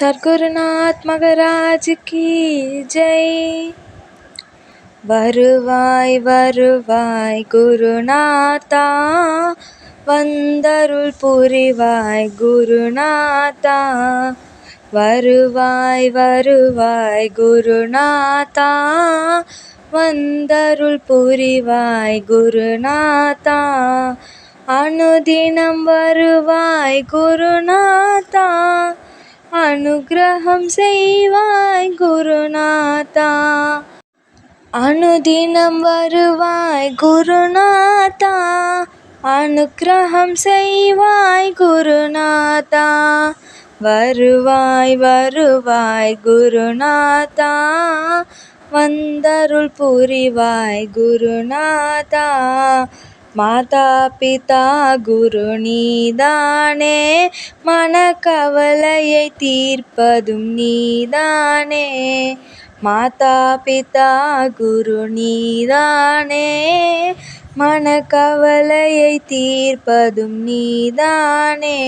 சர்க்குருநாத் மகராஜ் கி ஜெய். வருவாய் வருவாய் குருநாதா வந்தருள் புரிவாய் குருநாதா. வருவாய் வருவாய் குருநாதா வந்தருள் புரிவாய் குருநாதா. அனுதினம் வருவாய் குருநாதா அனுக்கிரகம் செய்வாய் குருநாதா அனுதினம் வருவாய் குருநாதா அனுக்கிரகம் செய்வாய் குருநாதா வருவாய் வருவாய் குருநாதா வந்தருள் புரிவாய் குருநாதா மாதா பிதா குரு நீதானே. மனக்கவலையை தீர்ப்பதும் நீதானே. மாதா பிதா குரு நீதானே. மனக்கவலையை தீர்ப்பதும் நீதானே.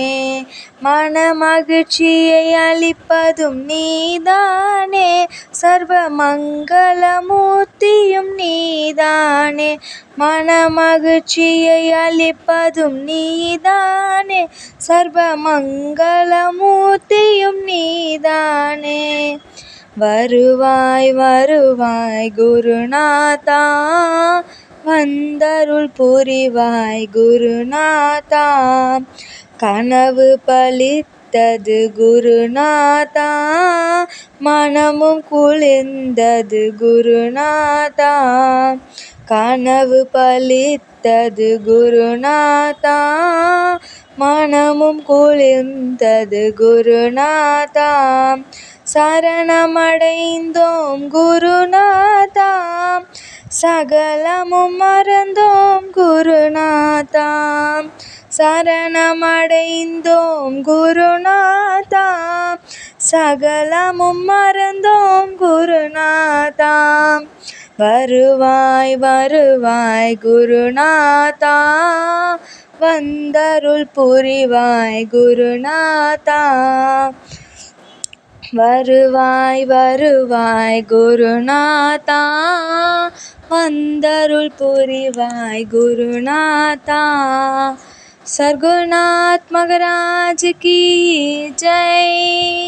மன மகிழ்ச்சியை அளிப்பதும் நீதானே. சர்வ மங்களமூர்த்தியும் நீதானே. மனமகிழ்ச்சியை அளிப்பதும் நீதானே. சர்வ மங்களமூர்த்தியும் நீதானே. வருவாய் வருவாய் குருநாதா. வந்தருள் புரிவாய் குருநாதா. கனவு பலித்த பலித்தது குருநாதா மனமும் குளிர்ந்தது குருநாதா. கனவு பலித்தது குருநாதா மனமும் குளிர்ந்தது குருநாதா. சரணமடைந்தோம் குருநாதா சகலமும் மறந்தோம் குருநாதா. சரணமடைந்தோம் குருநாதா. சகலமும் மறந்தோம் குருநாதா. வருவாய் வருவாய் குருநாதா. வந்தருள் புரிவாய் குருநாதா. வருவாய் வருவாய் குருநாதா. வந்தருள் புரிவாய் குருநாதா. சர்க்குருநாத் மகராஜ் கி ஜெய்